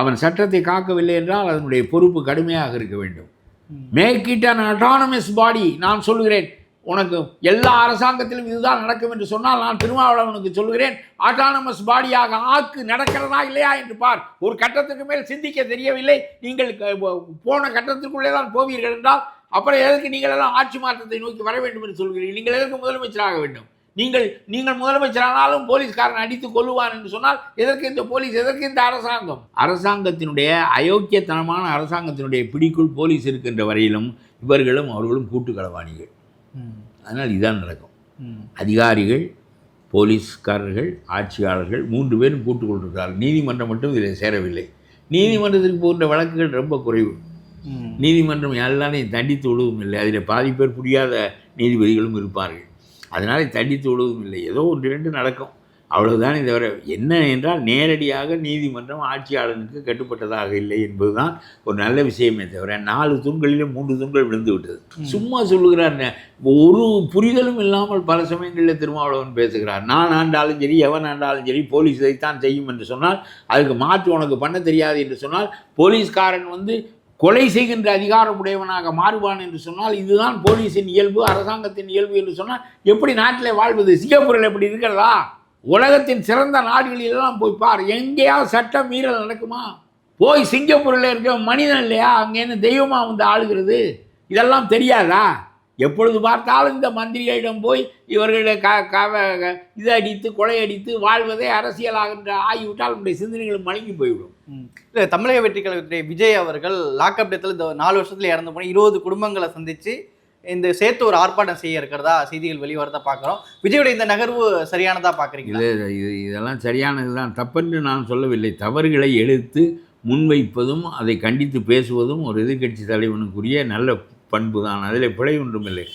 அவன் சட்டத்தை காக்கவில்லை என்றால் அதனுடைய பொறுப்பு கடுமையாக இருக்க வேண்டும். Make it an autonomous body நான் சொல்லுகிறேன். உனக்கு எல்லா அரசாங்கத்திலும் இதுதான் நடக்கும் என்று சொன்னால் நான் திருமாவளவனுக்கு சொல்லுகிறேன். ஆட்டானமஸ் பாடியாக ஆக்கு நடக்கிறதா இல்லையா என்று பார். ஒரு கட்டத்துக்கு மேல் சிந்திக்க தெரியவில்லை. நீங்கள் போன கட்டத்திற்குள்ளே தான் போவீர்கள் என்றால் அப்புறம் எதற்கு நீங்கள் எல்லாம் ஆட்சி மாற்றத்தை நோக்கி வர வேண்டும் என்று சொல்கிறீர்கள்? நீங்கள் எதற்கு முதலமைச்சராக வேண்டும்? நீங்கள் நீங்கள் முதலமைச்சரானாலும் போலீஸ்காரன் அடித்து கொள்ளுவான் என்று சொன்னால் எதற்கு இந்த போலீஸ் எதற்கு இந்த அரசாங்கம்? அரசாங்கத்தினுடைய அயோக்கியத்தனமான அரசாங்கத்தினுடைய பிடிக்குள் போலீஸ் இருக்கின்ற வரையிலும் இவர்களும் அவர்களும் கூட்டு களவாணிகள் அதனால் இதான் நடக்கும். அதிகாரிகள் போலீஸ்காரர்கள் ஆட்சியாளர்கள் மூன்று பேரும் கூட்டுக்கொண்டிருக்கிறார்கள். நீதிமன்றம் மட்டும் இதில் சேரவில்லை. நீதிமன்றத்திற்கு போன்ற வழக்குகள் ரொம்ப குறைவு. நீதிமன்றம் எல்லாரையும் தண்டித்து விடுவதும் இல்லை. அதில் பாதி பேர் புரியாத நீதிபதிகளும் இருப்பார்கள். அதனால் தண்டித்து விடுவதும் இல்லை. ஏதோ ஒன்று ரெண்டு நடக்கும். அவ்வளவுதானே தவிர என்ன என்றால் நேரடியாக நீதிமன்றம் ஆட்சியாளனுக்கு கட்டுப்பட்டதாக இல்லை என்பதுதான் ஒரு நல்ல விஷயமே தவிர நாலு தூண்களிலும் மூன்று தூண்கள் விழுந்து விட்டது. சும்மா சொல்லுகிறார் ஒரு புரிதலும் இல்லாமல் பல சமயங்களில் திருமாவளவன் பேசுகிறார். நான் ஆண்டாலும் சரி எவன் ஆண்டாலும் சரி போலீஸ் இதைத்தான் செய்யும் என்று சொன்னால் அதுக்கு மாற்று உனக்கு பண்ண தெரியாது என்று சொன்னால் போலீஸ்காரன் வந்து கொலை செய்கின்ற அதிகாரமுடையவனாக மாறுவான் என்று சொன்னால் இதுதான் போலீஸின் இயல்பு அரசாங்கத்தின் இயல்பு என்று சொன்னால் எப்படி நாட்டில் வாழ்வது? சிங்கப்பூரில் எப்படி இருக்கிறதா? உலகத்தின் சிறந்த நாடுகளில் எல்லாம் போய் பார் எங்கேயாவது சட்ட மீறல் நடக்குமா? போய் சிங்கப்பூரில் இருக்க மனிதன் இல்லையா? அங்கே என்ன தெய்வமாக வந்து ஆளுகிறது? இதெல்லாம் தெரியாதா? எப்பொழுது பார்த்தாலும் இந்த மந்திரிகளிடம் போய் இவர்களை க கவ இதை அடித்து கொலையடித்து வாழ்வதே அரசியலாகின்ற ஆகிவிட்டால் நம்முடைய சிந்தனைகளும் மழுங்கி போய்விடும். இல்லை தமிழக வெற்றி கழகத்துடைய விஜய் அவர்கள் லாக்அப் டெத்தில் இந்த நாலு வருஷத்துல இறந்து போன இருபது குடும்பங்களை சந்திச்சு இந்த சேர்த்து ஒரு ஆர்ப்பாட்டம் செய்ய இருக்கிறதா செய்திகள் வெளிவரதா பார்க்குறோம். விஜயோட இந்த நகர்வு சரியானதா பார்க்குறீங்களா? இல்லை இது இதெல்லாம் சரியானது தான். தப்பென்று நான் சொல்லவில்லை. தவறுகளை எடுத்து முன்வைப்பதும் அதை கண்டித்து பேசுவதும் ஒரு எதிர்க்கட்சி தலைவனுக்குரிய நல்ல பண்பு தான் அதில் பிழை ஒன்றுமில்லை.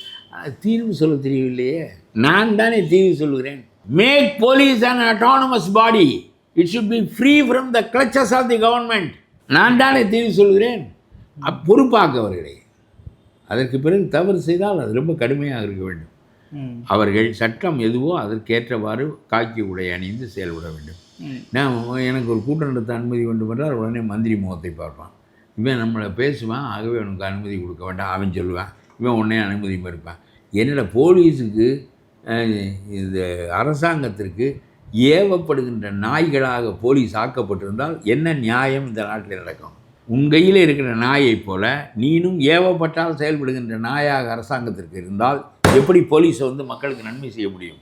தீர்வு சொல்ல தெரியவில்லையே. நான் தானே தீர்வு சொல்கிறேன் make police and autonomous body it should be free from the clutches of the government நான் தானே தீர்வு சொல்கிறேன் அப் பொறுப்பாக்க அவர்களை. அதற்கு பிறகு தவறு செய்தால் அது ரொம்ப கடுமையாக இருக்க வேண்டும். அவர்கள் சட்டம் எதுவோ அதற்கேற்றவாறு காக்கி உடை அணிந்து செயல்பட வேண்டும். நான் எனக்கு ஒரு கூட்டம் நடத்த அனுமதி வேண்டும் என்றால் உடனே மந்திரி முகத்தை பார்ப்பான். இவன் நம்மளை பேசுவான் ஆகவே அவனுக்கு அனுமதி கொடுக்க வேண்டாம் அவன் சொல்லுவான். இவன் உடனே அனுமதி மறுப்பான் என்னோட போலீஸுக்கு இந்த அரசாங்கத்திற்கு ஏவப்படுகின்ற நாய்களாக போலீஸ் ஆக்கப்பட்டிருந்தால் என்ன நியாயம் இந்த நாட்டில் நடக்கும்? உன் கையில் இருக்கிற நாயைப் போல நீனும் ஏவப்பட்டால் செயல்படுகின்ற நாயாக அரசாங்கத்திற்கு இருந்தால் எப்படி போலீஸை வந்து மக்களுக்கு நன்மை செய்ய முடியும்.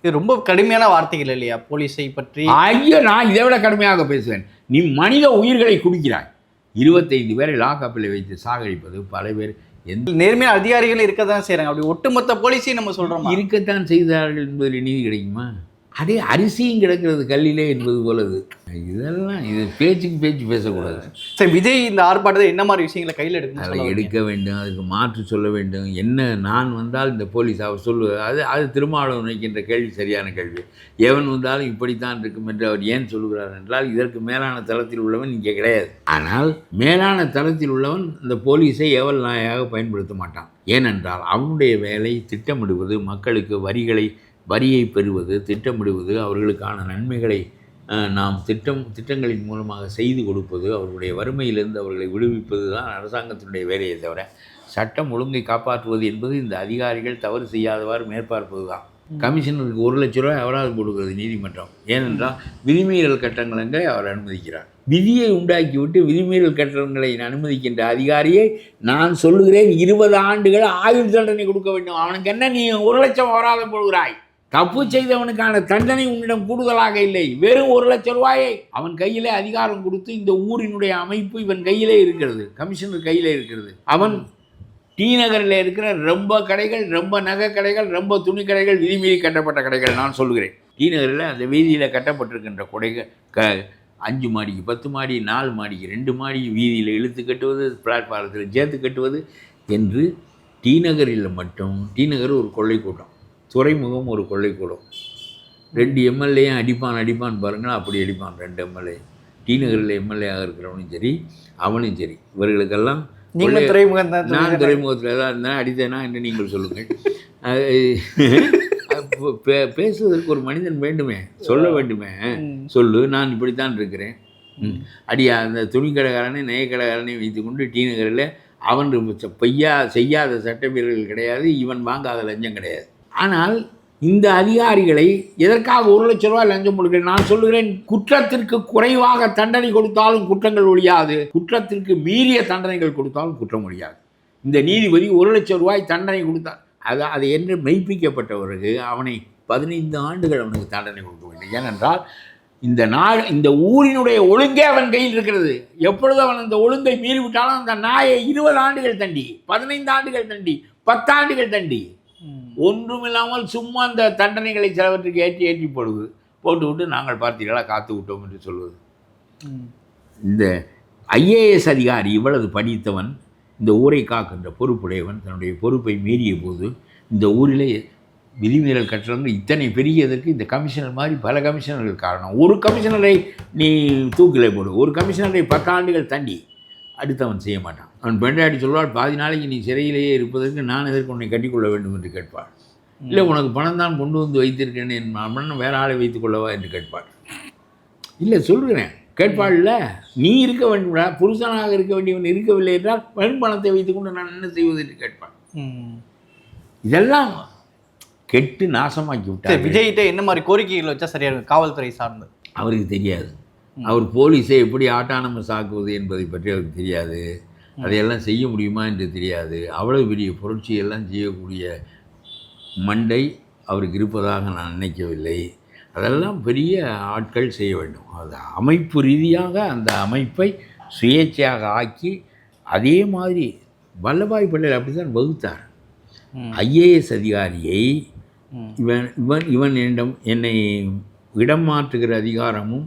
இது ரொம்ப கடுமையான வார்த்தைகள் இல்லையா? போலீஸை பற்றி ஐயோ நான் இதை விட கடுமையாக பேசுவேன். நீ மனித உயிர்களை குடிக்கிறாய். இருபத்தைந்து பேரை லாக்கப்பில் வைத்து சாகடிப்பது பல பேர் எந்த நேர்மையான அதிகாரிகள் இருக்க தான் செய்கிறாங்க அப்படி ஒட்டுமொத்த போலீஸையும் நம்ம சொல்கிறோம் இருக்கத்தான் செய்தார்கள் என்பதில் நீதி கிடைக்குமா? அதே அரிசியும் கிடக்கிறது கல்லிலே என்பது போலது. இதெல்லாம் இது பேச்சுக்கு பேச்சு பேசக்கூடாது. சரி விஜய் இந்த ஆர்ப்பாட்டத்தை என்ன மாதிரி விஷயங்களை கையில் அதை எடுக்கணும் எடுக்க வேண்டும் அதுக்கு மாற்று சொல்ல வேண்டும். என்ன நான் வந்தால் இந்த போலீஸ் அவர் சொல்லுவது அது அது திருமாவளவன் வைக்கின்ற கேள்வி சரியான கேள்வி. எவன் வந்தாலும் இப்படித்தான் இருக்கும் என்று அவர் ஏன் சொல்லுகிறார் என்றால் இதற்கு மேலான தளத்தில் உள்ளவன் இங்கே கிடையாது. ஆனால் மேலான தளத்தில் உள்ளவன் இந்த போலீஸை எவல் நாயாக பயன்படுத்த மாட்டான். ஏனென்றால் அவனுடைய வேலை திட்டமிடுவது மக்களுக்கு வரிகளை வரியை பெறுவது திட்டமிடுவது அவர்களுக்கான நன்மைகளை நாம் திட்டம் திட்டங்களின் மூலமாக செய்து கொடுப்பது அவர்களுடைய வறுமையிலிருந்து அவர்களை விடுவிப்பது தான் அரசாங்கத்தினுடைய வேலையை தவிர சட்டம் ஒழுங்கை காப்பாற்றுவது என்பது இந்த அதிகாரிகள் தவறு செய்யாதவாறு மேற்பார்ப்பது தான். கமிஷனருக்கு ஒரு லட்ச ரூபாய் அபராதம் கொடுக்கிறது நீதிமன்றம். ஏனென்றால் விதிமீறல் கட்டணங்களை அவர் அனுமதிக்கிறார். விதியை உண்டாக்கிவிட்டு விதிமீறல் கட்டணங்களை அனுமதிக்கின்ற அதிகாரியை நான் சொல்லுகிறேன் இருபது ஆண்டுகள் ஆயுள் தண்டனை கொடுக்க வேண்டும். அவனுக்கு என்ன நீ ஒரு லட்சம் அபராதம் போடுகிறாய்? தப்பு செய்தவனுக்கான தண்டனை உன்னிடம் கூடுதலாக இல்லை. வெறும் ஒரு லட்சம் ரூபாயை அவன் கையிலே அதிகாரம் கொடுத்து இந்த ஊரினுடைய அமைப்பு இவன் கையிலே இருக்கிறது. கமிஷனர் கையிலே இருக்கிறது. அவன் டி நகரில் இருக்கிற ரொம்ப கடைகள் ரொம்ப நகை கடைகள் ரொம்ப துணி கடைகள் விதிமீறி கட்டப்பட்ட கடைகள் நான் சொல்கிறேன் டி நகரில் அந்த வீதியில் கட்டப்பட்டிருக்கின்ற கொடைகள் க அஞ்சு மாடிக்கு பத்து மாடி நாலு மாடிக்கு ரெண்டு மாடி வீதியில் இழுத்து கட்டுவது பிளாட்பாரத்தில் சேர்த்து கட்டுவது என்று டி நகரில் மட்டும் டி நகர் ஒரு கொள்ளை கூட்டம். துறைமுகம் ஒரு கொள்ளை கூடம் ரெண்டு எம்எல்ஏயும் அடிப்பான் அடிப்பான் பாருங்களா அப்படி அடிப்பான் ரெண்டு எம்எல்ஏ டி நகரில் எம்எல்ஏவாக இருக்கிறவனும் சரி அவனும் சரி. இவர்களுக்கெல்லாம் துறைமுகம் தான் நான் துறைமுகத்தில் தான் இருந்தேன் அடித்தேனா என்று நீங்கள் சொல்லுங்கள். பே- பேசுவதற்கு ஒரு மனிதன் வேண்டுமே சொல்ல வேண்டுமே. சொல்லு நான் இப்படித்தான் இருக்கிறேன். அடியா அந்த துணிக்கடைக்காரனை நெய்க்கடைக்காரனை வைத்துக்கொண்டு டி நகரில் அவன் பொய்யா செய்யாத சட்டமீறல்கள் கிடையாது இவன் வாங்காத லஞ்சம் கிடையாது. ஆனால் இந்த அதிகாரிகளை எதற்காக ஒரு லட்ச ரூபாய் லஞ்சம் கொடுக்கிறேன்? நான் சொல்லுகிறேன் குற்றத்திற்கு குறைவாக தண்டனை கொடுத்தாலும் குற்றங்கள் ஒழியாது. குற்றத்திற்கு மீறிய தண்டனைகள் கொடுத்தாலும் குற்றம் ஒழியாது. இந்த நீதிபதி ஒரு லட்சம் ரூபாய் தண்டனை கொடுத்தார். அது அது என்று மெய்ப்பிக்கப்பட்டவருக்கு பிறகு அவனை பதினைந்து ஆண்டுகள் அவனுக்கு தண்டனை கொடுக்க வேண்டும். ஏனென்றால் இந்த நாள் இந்த ஊரினுடைய ஒழுங்கே அவன் கையில் இருக்கிறது. எப்பொழுது அவன் அந்த ஒழுங்கை மீறிவிட்டாலும் அந்த நாயை இருபது ஆண்டுகள் தண்டி பதினைந்து ஆண்டுகள் தண்டி பத்தாண்டுகள் தண்டி ஒன்றுமில்லாமல் சும்மா அந்த தண்டனைகளை சிலவற்றுக்கு ஏற்றி ஏற்றி போடுவது. போட்டுவிட்டு நாங்கள் பார்த்தீர்களா காத்து விட்டோம் என்று சொல்வது. இந்த ஐஏஎஸ் அதிகாரி இவ்வளவு படித்தவன் இந்த ஊரை காக்கின்ற பொறுப்புடையவன் தன்னுடைய பொறுப்பை மீறிய போது இந்த ஊரிலே விதிமீறல் கட்டணங்கள் இத்தனை பெரியதற்கு இந்த கமிஷனர் மாதிரி பல கமிஷனர்கள் காரணம். ஒரு கமிஷனரை நீ தூக்கிலே போடு. ஒரு கமிஷனரை பத்தாண்டுகள் தண்டி அடுத்தவன் செய்ய மாட்டான். அவன் பெண்டாடி சொல்வாள் பாதி நாளைக்கு நீ சிறையிலேயே இருப்பதற்கு நான் எதற்கு உன்னை கட்டிக்கொள்ள வேண்டும் என்று கேட்பாள். இல்லை உனக்கு பணம் தான் கொண்டு வந்து வைத்திருக்கேன் என் மன்னன் வேற ஆளை வைத்துக் கொள்ளவா என்று கேட்பாள். இல்லை சொல்கிறேன் கேட்பாள்ல நீ இருக்க வேண்டும்டா புருஷனாக இருக்க வேண்டியவன் இருக்கவில்லை என்றால் பெண் பணத்தை வைத்துக்கொண்டு நான் என்ன செய்வது என்று கேட்பாள். இதெல்லாம் கெட்டு நாசமாக்கி விட்டார் விஜய்கிட்ட என்ன மாதிரி கோரிக்கைகள் வச்சா சரியா இருக்கும்? காவல்துறை சார்ந்து. அவருக்கு தெரியாது. அவர் போலீஸை எப்படி ஆட்டானமஸ் ஆக்குவது என்பதை பற்றி அவருக்கு தெரியாது. அதையெல்லாம் செய்ய முடியுமா என்று தெரியாது. அவ்வளவு பெரிய புரட்சியெல்லாம் செய்யக்கூடிய மண்டை அவருக்கு இருப்பதாக நான் நினைக்கவில்லை. அதெல்லாம் பெரிய ஆட்கள் செய்ய வேண்டும். அது அமைப்பு ரீதியாக அந்த அமைப்பை சுயேட்சையாக ஆக்கி அதே மாதிரி வல்லபாய் பட்டேல் அப்படி தான் வகுத்தார். ஐஏஎஸ் அதிகாரியை. இவன் இவன் இவன் என்னிடம் என்னை இடம் மாற்றுகிற அதிகாரமும்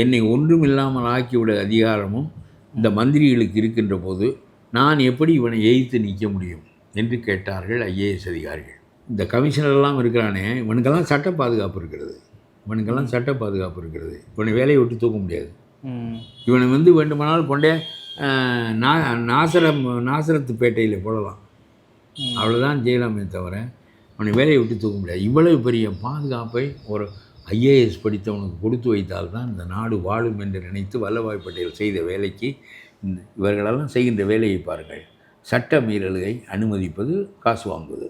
என்னை ஒன்றுமில்லாமல் ஆக்கிவிட அதிகாரமும் இந்த மந்திரிகளுக்கு இருக்கின்ற போது நான் எப்படி இவனை எய்த்து நிற்க முடியும்? என்று கேட்டார்கள் ஐஏஎஸ் அதிகாரிகள். இந்த கமிஷனர்லாம் இருக்கிறானே இவனுக்கெல்லாம் சட்ட பாதுகாப்பு இருக்கிறது. இவனுக்கெல்லாம் சட்ட பாதுகாப்பு இருக்கிறது. இவனை வேலையை விட்டு தூக்க முடியாது. இவனை வந்து வேண்டுமானால் கொண்டே நா நாசரம் நாசரத்து பேட்டையில் போடலாம். அவ்வளோதான் செய்யலாமே தவிர அவனை வேலையை விட்டு தூக்க முடியாது. இவ்வளவு பெரிய பாதுகாப்பை ஒரு ஐஏஎஸ் படித்தவனுக்கு கொடுத்து வைத்தால்தான் இந்த நாடு வாழும் என்று நினைத்து வல்லபாய் பட்டேல் செய்த வேலைக்கு இந்த இவர்களெல்லாம் செய்கின்ற வேலையை பாருங்கள். சட்ட மீறல்களை அனுமதிப்பது காசு வாங்குவது.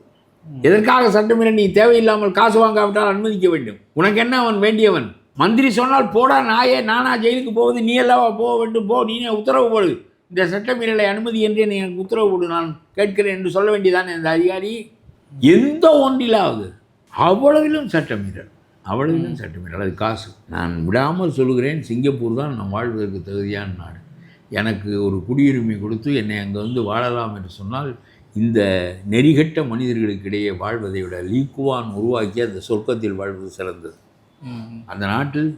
எதற்காக சட்டமீறல் நீ தேவையில்லாமல் காசு வாங்காவிட்டால் அனுமதிக்க வேண்டும். உனக்கு என்ன அவன் வேண்டியவன்? மந்திரி சொன்னால் போடா நாயே நானா ஜெயிலுக்கு போவது நீ அல்லவா போக வேண்டும் போ நீனே உத்தரவு போடு. இந்த சட்டமீறலை அனுமதி என்று நீ எனக்கு உத்தரவு போடு நான் கேட்கிறேன் என்று சொல்ல வேண்டியதானே இந்த அதிகாரி? எந்த ஒன்றிலாவது அவ்வளவிலும் சட்டமீறல் அவ்வளவிலும் சட்டமீறல் அது காசு. நான் விடாமல் சொல்லுகிறேன் சிங்கப்பூர் தான் நான் வாழ்வதற்கு தகுதியான நாடு. எனக்கு ஒரு குடியுரிமை கொடுத்து என்னை அங்கே வந்து வாழலாம் என்று சொன்னால் இந்த நெறிகட்ட மனிதர்களுக்கு இடையே வாழ்வதை விட லீக்குவான் உருவாக்கிய அந்த சொர்க்கத்தில் வாழ்வது சிறந்தது. அந்த நாட்டில்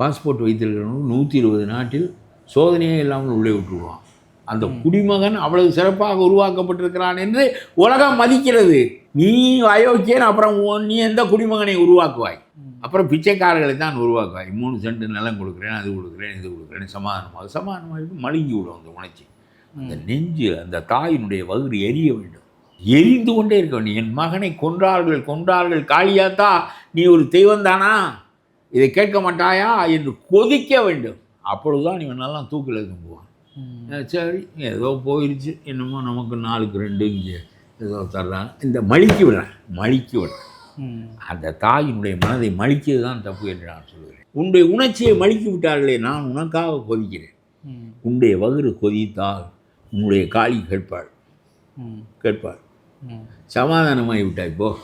பாஸ்போர்ட் வைத்திருக்கிறவங்க நூற்றி இருபது நாட்டில் சோதனையே இல்லாமல் உள்ளே விட்டுருவான் அந்த குடிமகன் அவ்வளவு சிறப்பாக உருவாக்கப்பட்டிருக்கிறான் என்று உலகம் மதிக்கிறது. நீ அயோக்கியன் அப்புறம் நீ எந்த குடிமகனை உருவாக்குவாய்? அப்புறம் பிச்சைக்காரர்களை தான் உருவாக்குவாய். மூணு சென்ட் நிலம் கொடுக்குறேன் அது கொடுக்குறேன் இது கொடுக்குறேன் சமாதானமாக சமாதானமாக மழுங்கி விடும் அந்த உணர்ச்சி. அந்த நெஞ்சு அந்த தாயினுடைய வகுறு எரிய வேண்டும். எரிந்து கொண்டே இருக்க வேண்டும். என் மகனை கொன்றார்கள் கொன்றார்கள் காளியாத்தா நீ ஒரு தெய்வந்தானா இதை கேட்க மாட்டாயா? என்று கொதிக்க வேண்டும். அப்பொழுதுதான் எல்லாம் தூக்கில். அஹ் சரி ஏதோ போயிடுச்சு என்னமோ நமக்கு நாலுக்கு ரெண்டு இங்கே. தர்றான் இந்த மழிக்கி விடுறேன் மழிக்கி விடுறேன். அந்த தாயினுடைய மனதை மழிக்கிறது தான் தப்பு என்று நான் சொல்கிறேன் உன்னுடைய உணர்ச்சியை மழிக்கி விட்டார்களே நான் உனக்காக கொதிக்கிறேன். உன்னுடைய வகுறு கொதித்தால் உன்னுடைய காளி கேட்பாள். கேட்பாள். சமாதானமாகி விட்டாய் போ.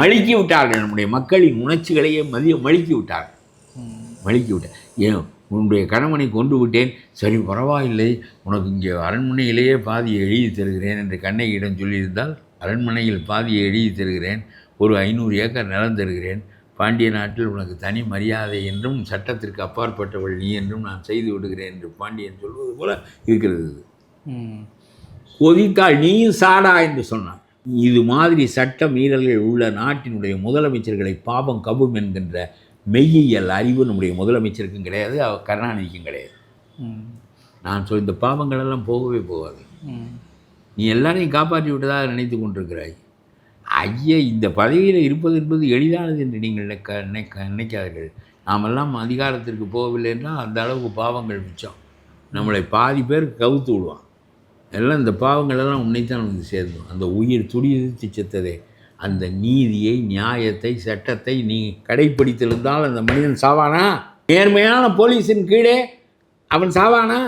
மழுக்கி விட்டார்கள் நம்முடைய மக்களின் உணர்ச்சிகளையே மதிய மழுக்கி விட்டார்கள். மழுக்கி விட்டார். ஏன்? உன்னுடைய கணவனை கொண்டு விட்டேன். சரி பரவாயில்லை. உனக்கு இங்கே அரண்மனையிலேயே பாதியை எழுதி தருகிறேன் என்று கண்ணகியிடம் சொல்லியிருந்தால் அரண்மனையில் பாதியை எழுதி தருகிறேன். ஒரு ஐநூறு ஏக்கர் நிலம் தருகிறேன். பாண்டிய நாட்டில் உனக்கு தனி மரியாதை என்றும் சட்டத்திற்கு அப்பாற்பட்டவள் நீ என்றும் நான் செய்து விடுகிறேன் என்று பாண்டியன் சொல்வது போல இருக்கிறது. கொதித்தால் நீயும் சாடா என்று சொன்னான். இது மாதிரி சட்ட மீறல்கள் உள்ள நாட்டினுடைய முதலமைச்சர்களை பாவம் கபும் என்கின்ற மெய்யியல் அறிவு நம்முடைய முதலமைச்சருக்கும் கிடையாது கருணாநிதிக்கும் கிடையாது. நான் சொல் இந்த பாவங்களெல்லாம் போகவே போகாது. நீ எல்லாரையும் காப்பாற்றி விட்டதாக நினைத்து கொண்டிருக்கிறாய். ஐயா இந்த பதவியில் இருப்பது என்பது எளிதானது என்று நீங்கள் நினைக்க நினைக்க நினைக்காதீர்கள். நாமெல்லாம் அதிகாரத்திற்கு போகவில்லை என்றால் அந்த அளவுக்கு பாவங்கள் மிச்சம். நம்மளை பாதி பேர் கவுத்து விடுவான். எல்லாம் இந்த பாவங்கள் எல்லாம் உன்னைத்தான் வந்து சேர்ந்தோம் அந்த உயிர் துடித்து செத்ததே. அந்த நீதியை நியாயத்தை சட்டத்தை நீ கடைப்பிடித்திருந்தால் அந்த மனிதன் சாவானா? நேர்மையான போலீஸின் கீழே அவன் சாவானா?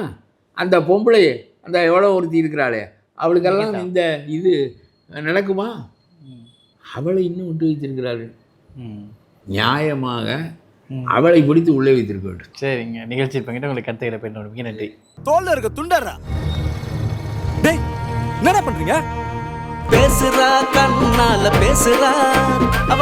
அந்த பொம்பளை அந்த எவ்வளோ ஒருத்தி இருக்கிறாளே அவளுக்கெல்லாம் இந்த இது நடக்குமா? அவளை இன்னும் விட்டு வைத்திருக்கிறார்கள். ம். நியாயமாக. அவளை பிடித்து உள்ளே வைத்திருக்க வேண்டும். சரிங்க. நிகழ்ச்சி பங்கிட்டு உங்களுக்கு கருத்துக்களை பயன்படுத்த மிக நன்றி. தோல்ல இருக்க துண்டர்றா. டேய் என்னடா பண்றீங்க? பேசுறா கண்ணால பேசுறா. அவ